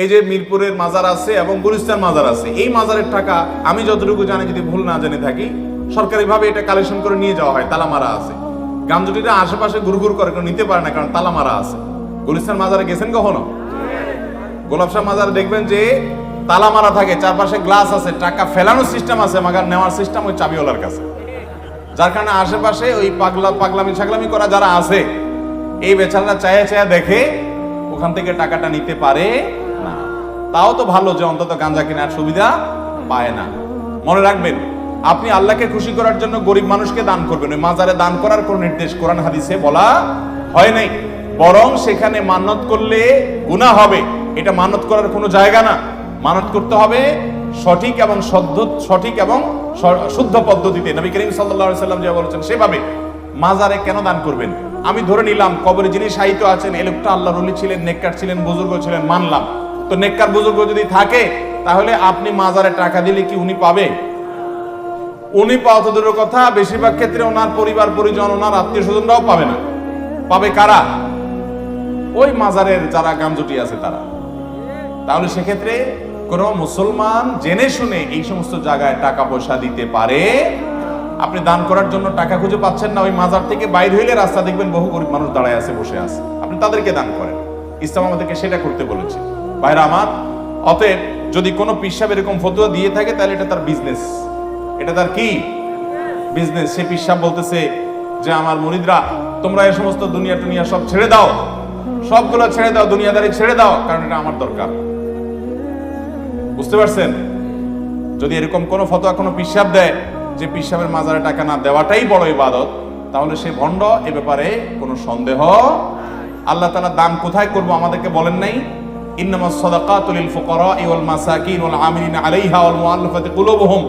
এই যে মিরপুরের মাজার আছে এবং গুলিস্তান মাজার আছে, এই মাজারের টাকা আমি যতটুকু জানি যদি ভুল না জেনে থাকি, সরকারিভাবে এটা কালেকশন করে নিয়ে যাওয়া হয় তালা মারা আছে। গামজুটিরা আশেপাশে ঘুরঘুর করে নিতে পারে না, কারণ তালা মারা আছে। গুলিস্তান মাজারে গেছেন কখনো? গোলাপ মাজারে দেখবেন যে তালা মারা থাকে, চারপাশে গ্লাস আছে, টাকা ফেলানোর সিস্টেম আছে, মাগার নেওয়ার সিস্টেম ওই চাবিওয়ালার কাছে। যার কারণে আশেপাশে ওই পাগলা, পাগলামি ছাগলামি করা যারা আছে, এই বেচারা চায়া চায়া দেখে ওখান থেকে টাকাটা নিতে পারে। না। তাও তো ভালো যে অন্তত গাঁজা কেনার সুবিধা পায় না। মনে রাখবেন, আপনি আল্লাহকে খুশি করার জন্য গরিব মানুষকে দান করবেন। ওই মাজারে দান করার কোন নির্দেশ কোরআন হাদিসে বলা হয় নাই। বরং সেখানে মানত করলে গুনাহ হবে। এটা মানত করার কোনো জায়গা না। মানত করতে হবে সঠিক এবং সঠিক এবং শুদ্ধ পদ্ধতিতে। নবী করিম আলাইহি সাল্লাম যে বলেছেন, সেভাবে মাজারে কেন দান করবেন? আমি ধরে নিলাম কবরে যিনি সাহিত্য আছেন, এই লোকটা আল্লাহ রলি ছিলেন, নেককার ছিলেন, বুজুর্গ ছিলেন, মানলাম। তো নেককার বুজুর্গ যদি থাকে, তাহলে আপনি মাজারে টাকা দিলে কি উনি পাবে? উনি পাওয়া তো কথা, বেশিরভাগ ক্ষেত্রে ওনার পরিবার, পরিজন, ওনার আত্মীয় স্বজনরাও পাবে না। পাবে কারা? ওই মাজারের যারা গামজুটি আছে তারা। তাহলে সেক্ষেত্রে কোন মুসলমান জেনে শুনে এই সমস্ত জায়গায় টাকা পয়সা দিতে পারে। আপনি দান করার জন্য টাকা খুঁজে পাচ্ছেন না, ওই মাজার থেকে বাইর হইলে রাস্তা দেখবেন বহু গরিব মানুষ দাঁড়ায় আছে, বসে আছে। আপনি তাদেরকে দান করেন। ইসলাম আমাদেরকে সেটা করতে বলেছে। ভাইরা আমার, অতএব যদি কোনো পিসাব এরকম ফতুয়া দিয়ে থাকে, তাহলে এটা তার বিজনেস এটা তার কি? বিজনেস সে পিসাব বলতেছে যে, আমার মুরিদরা, তোমরা এই সমস্ত দুনিয়া টুনিয়া সব ছেড়ে দাও। সবগুলো ছেড়ে দাও, দুনিয়াদারি ছেড়ে দাও, কারণ এটা আমার দরকার। বুঝতে পারছেন? যদি এরকম কোনো ফতোয়া কোনো পিসাব দেয়, যে পিসাবের মাজারে টাকা না দেওয়াটাই বড় ইবাদত, তাহলে সে ভণ্ড, এ ব্যাপারে কোনো সন্দেহ আল্লাহ তাআলা দান কোথায় করব আমাদেরকে বলেন নাই? ওয়াল আমিলিনা আলাইহা ওয়াল মুআল্লাফাতি কুলুবুহুম।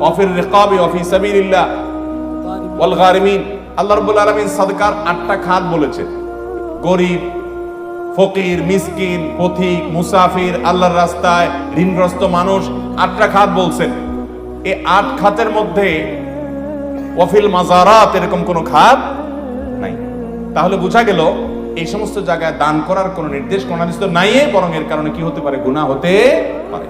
ওয়া ফির রিকাবি ওয়া ফি সাবিলিল্লাহ। ওয়াল গারিমিন। আল্লাহ রাব্বুল আলামিন সাদকার আটটা খাত বলেছেন গরিব, ফকির, মিসকিন, পথিক, মুসাফির, আল্লাহর রাস্তায় ঋণগ্রস্ত মানুষ আটটা খাত বলছেন। এই আট খাতের মধ্যে ওয়াফিল মাজারাত এরকম কোনো খাত নাই। তাহলে বোঝা গেল এই সমস্ত জায়গায় দান করার কোনো নির্দেশ, কোন নাই বরং এর কারণে কি হতে পারে? গুণা হতে পারে।